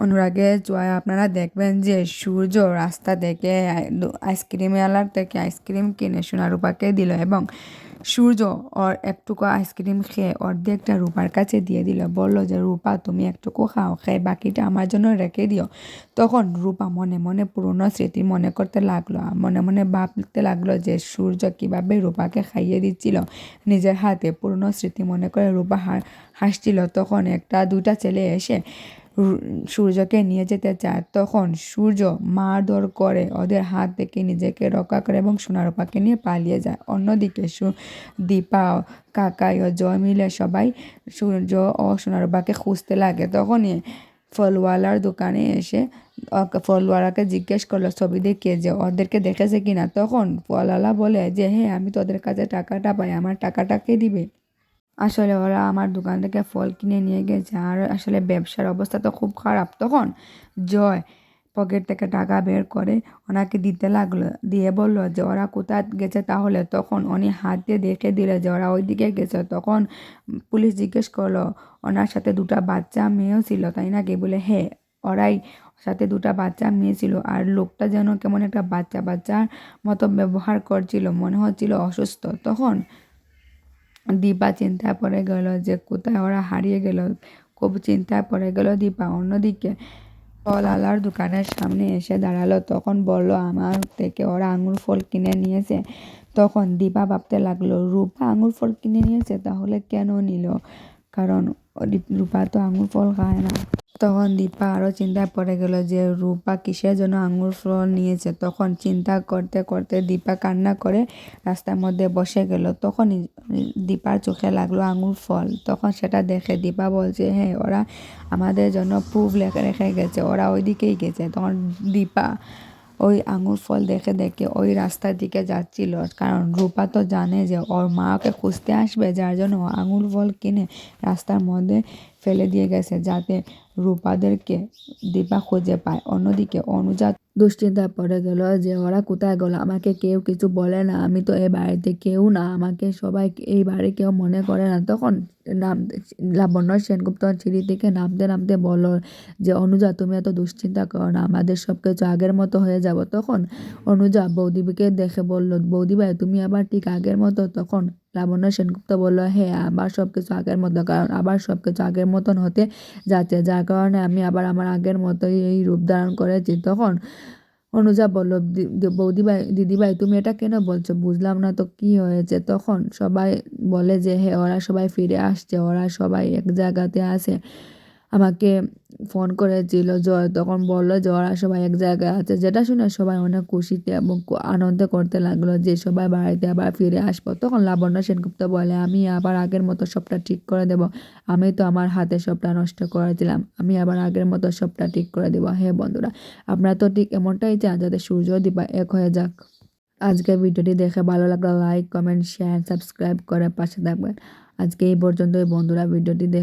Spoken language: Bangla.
অনুরাগে জয় আপনারা দেখবেন যে সূর্য রাস্তা থেকে আইসক্রিম আলার থেকে আইসক্রিম কিনে সোনা রূপাকে দিল এবং সূর্য ওর একটুকু আইসক্রিম খেয়ে অর্ধেকটা রূপার কাছে দিয়ে দিল। বলল যে, রূপা, তুমি একটুকু খাও খেয়ে বাকিটা আমার জন্য রেখে দিও। তখন রূপা মনে মনে পুরনো স্মৃতি মনে করতে লাগল মনে মনে ভাবতে লাগল যে সূর্য কীভাবে রূপাকে খাইয়ে দিচ্ছিল নিজের হাতে। পুরনো স্মৃতি মনে করে রূপা হাসছিল। তখন একটা দুটা ছেলে এসে সূর্যকে নিয়ে যেতে চায় তখন সূর্য মারধর করে ওদের হাত থেকে নিজেকে রক্ষা করে এবং সোনারূপাকে নিয়ে পালিয়ে যায়। অন্যদিকে দীপা কাকাই ও জয় মিলে সবাই সূর্য ও সোনারূপাকে খুঁজতে লাগে। তখনই ফলওয়ালার দোকানে এসে ফলওয়ালাকে জিজ্ঞেস করল ছবি দেখিয়ে যে ওদেরকে দেখেছে কিনা তখন ফলওয়ালা বলে যে হ্যাঁ আমি তোদের কাছে টাকাটা পাই আমার টাকাটাকে দিবে? আসলে ওরা আমার দোকান থেকে ফল কিনে নিয়ে গেছে। আর আসলে ব্যবসার অবস্থা তো খুব খারাপ। তখন জয় পকেট থেকে টাকা বের করে ওনাকে দিতে লাগল। দিয়ে বলল যে, ওরা কোথায় গেছে তাহলে? তখন উনি হাত দিয়ে দেখে দিলে যে, ওরা ওই দিকে গেছে। তখন পুলিশ জিজ্ঞেস করল, ওনার সাথে দুটা বাচ্চা মেয়েও ছিল, তাই নাকি? বলে হ্যাঁ ওরাই সাথে দুটা বাচ্চা মেয়ে ছিল। আর লোকটা যেন কেমন একটা বাচ্চা বাচ্চার মতো ব্যবহার করছিল, মনে হচ্ছিল অসুস্থ। তখন দীপা চিন্তায় পড়ে গেল যে কোথায় ওরা হারিয়ে গেল। খুব চিন্তায় পড়ে গেল দীপা। অন্যদিকে ফল আলার দোকানের সামনে এসে দাঁড়াল। তখন বলল, আমার থেকে ওরা আঙুর ফল কিনে নিয়েছে। তখন দীপা ভাবতে লাগল, রূপা আঙুর ফল কিনে নিয়েছে? তাহলে কেন নিল? কারণ রূপা তো আঙুর ফল খায় না। তখন দীপা আরও চিন্তায় পড়ে গেল যে রূপা কিসের জন্য আঙুর ফল নিয়েছে। তখন চিন্তা করতে করতে দীপা কান্না করে রাস্তার মধ্যে বসে গেল। তখন দীপার চোখে লাগল আঙুর ফল। তখন সেটা দেখে দীপা বলছে হ্যাঁ ওরা আমাদের জন্য প্রুফ লেখা রেখে গেছে, ওরা ওইদিকেই গেছে। তখন দীপা ওই আঙুর ফল দেখে দেখে ওই রাস্তার দিকে যাচ্ছিল। কারণ রূপা তো জানে যে ওর মাকে খুঁজতে আসবে, যার জন্য আঙুর ফল কিনে রাস্তার মধ্যে ফেলে দিয়ে গেছে যাতে রূপাদেরকে দীপা খুঁজে পায়। অন্যদিকে অনুজা দুশ্চিন্তায় পড়ে গেল যে ওরা কোথায় গেলো? আমাকে কেউ কিছু বলে না। আমি তো এই বাড়িতে কেউ না। আমাকে সবাই এই বাড়ি কেউ মনে করে না। তখন নাম লাবণ্য সেনগুপ্ত সিঁড়ি থেকে নামতে নামতে বলল যে, অনুজা, তুমি এত দুশ্চিন্তা করো না, আমাদের সব কিছু আগের মতো হয়ে যাব। তখন অনুজা বৌদিকে দেখে বলল বৌদি ভাই তুমি আবার ঠিক আগের মতো? তখন লাবণ্য সেনগুপ্ত বলল হ্যাঁ আবার সব কিছু আগের মতো, কারণ আবার সব কিছু আগের মতন হতে যাচ্ছে। যার কারণে আমি আবার আমার আগের মতোই এই রূপ ধারণ করেছি। তখন অনুজা বলল বৌদিভাই, দিদিভাই, তুমি এটা কেন বলছো? বুঝলাম না তো কি হয়েছে। তখন সবাই বলে যে হ্যাঁ ওরা সবাই ফিরে আসছে, ওরা সবাই এক জায়গাতে আছে। আমাকে ফোন করেছিল, জয় তখন বলল যে ওরা সবাই এক জায়গায় আছে। যেটা শুনে সবাই অনেক খুশিতে এবং আনন্দ করতে লাগল যে সবাই বাড়িতে আবার ফিরে আসব। তখন লাবণ্য সেনগুপ্ত বলে, আমি আবার আগের মতো সবটা ঠিক করে দেব। আমি তো আমার হাতে সবটা নষ্ট করেছিলাম। আমি আবার আগের মতো সবটা ঠিক করে দেবো। হ্যাঁ বন্ধুরা, আপনারা তো ঠিক এমনটাই চান যাতে সূর্য দিবা এক হয়ে যাক। আজকে ভিডিওটি দেখে ভালো লাগলে লাইক কমেন্ট শেয়ার সাবস্ক্রাইব করে পাশে থাকবেন। আজকে এই পর্যন্তই বন্ধুরা, ভিডিওটি দেখে